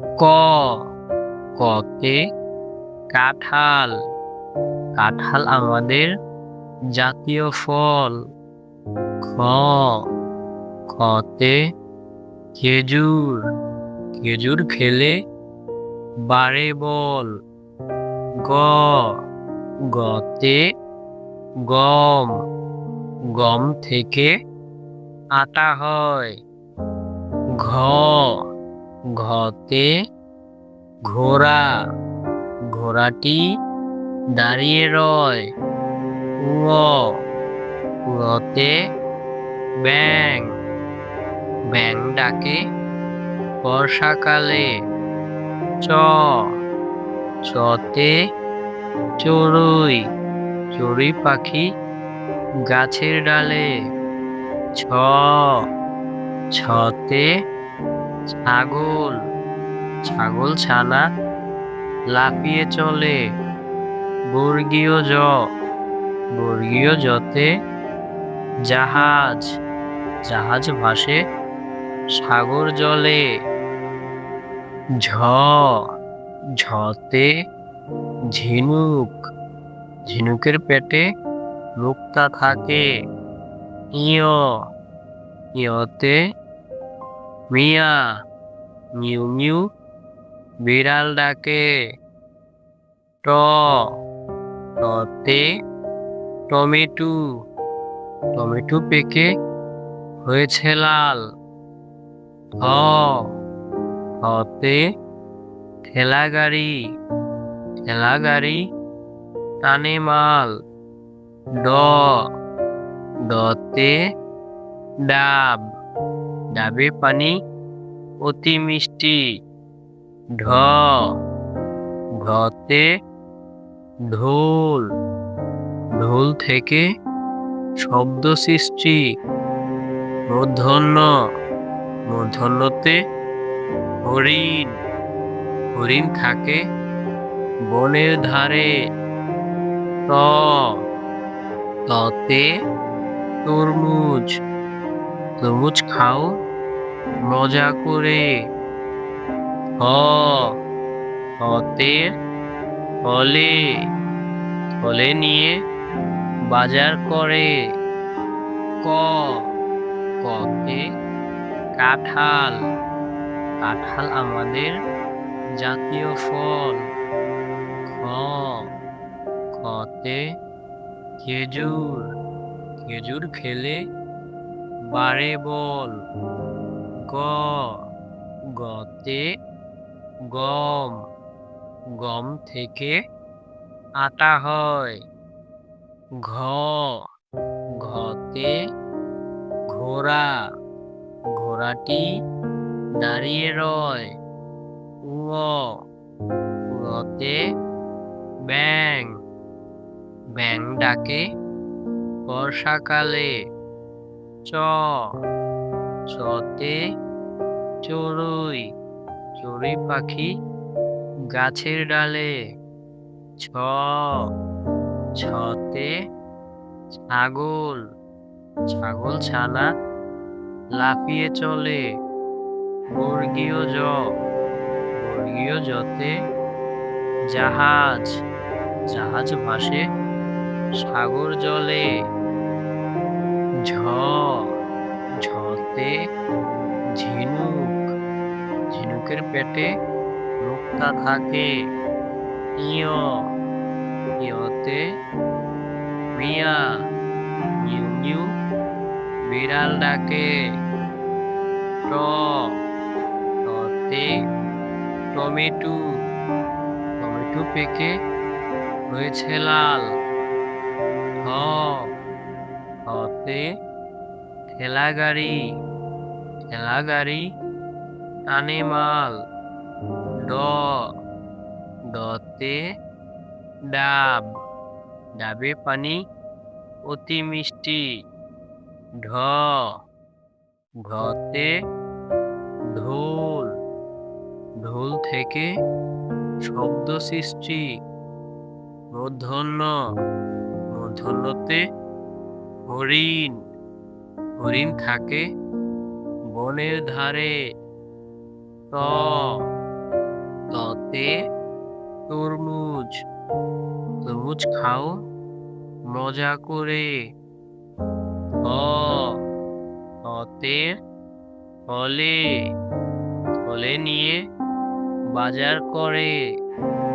ক কতে কাঁঠাল। কাঁঠাল আমাদের জাতীয় ফল। খ খতে খেজুর। খেজুর খেলে বাড়ে বল। গ গতে গম। গম থেকে আটা হয়। ঘ ঘতে ঘোড়া। ঘোড়াটি দাঁড়িয়ে রয়। ঙতে ব্যাং ব্যাং ডাকে বর্ষাকালে চ। চতে চড়ুই। চড়ুই পাখি গাছের ডালে। ছ। ছতে ছাগল। ছাগল ছানা লাফিয়ে চলে। বর্গীয় জ। বর্গীয় জতে জাহাজ। জাহাজ ভাসে সাগর জলে। ঝ। ঝতে ঝিনুক। ঝিনুকের পেটে মুক্তা থাকে। ইয় ইয়তে মিয়া। মিউ মিউ বিড়াল ডাকে ট টতে টমেটো। টমেটো পেকে হয়েছে লাল। থ থতে ঠেলা গাড়ি ঠেলা গাড়ি টানে মাল। ড ডতে ডাব। ডাবে পানি অতি মিষ্টি। ঢ ঢতে ঢোল। ঢোল থেকে শব্দ সৃষ্টি। মূর্ধন্য মূর্ধন্যতে হরিণ। হরিণ থাকে বনের ধারে। ত। ততে তরমুজ। তরমুজ খাও মজা করে হ হতে ফলে ফলে নিয়ে বাজার করে। ক, কতে কাঁঠাল কাঁঠাল আমাদের জাতীয় ফল। খ খতে খেজুর খেজুর খেলে বাড়ে বল। গ, গতে গম গম থেকে আটা হয়। ঘ, ঘতে ঘোড়া, ঘোড়াটি দাঁড়িয়ে রয়। ঙ ঙতে ব্যাং ব্যাং ডাকে বর্ষাকালে। চ চতে চড়ুই চড়ুই পাখি গাছের ডালে। ছ, ছতে ছাগল ছাগল ছানা লাফিয়ে চলে। বর্গীয় জ, বর্গীয় জতে জাহাজ জাহাজ ভাসে সাগর জলে। ঝ ঝতে ঝিনুক। ঝিনুকের পেটে মুক্তা থাকে। ইয়। ইয়তে মিয়া। মিউ মিউ বিড়াল ডাকে। ট। টতে টমেটো। টমেটো পেকে হয়েছে লাল। হ হতে ঠেলা গাড়ি ঠেলা গাড়ি টানে মাল ড ডতে ডাব ডাবে পানি অতি মিষ্টি ঢ ঢতে ঢোল ঢোল থেকে শব্দ সৃষ্টি মূর্ধন্য মূর্ধন্যতে হরিণ হরিণ থাকে বনের ধারে ত তে তরমুজ তরমুজ খাও, মজা করে। অতে ফলে ফলে নিয়ে বাজার করে।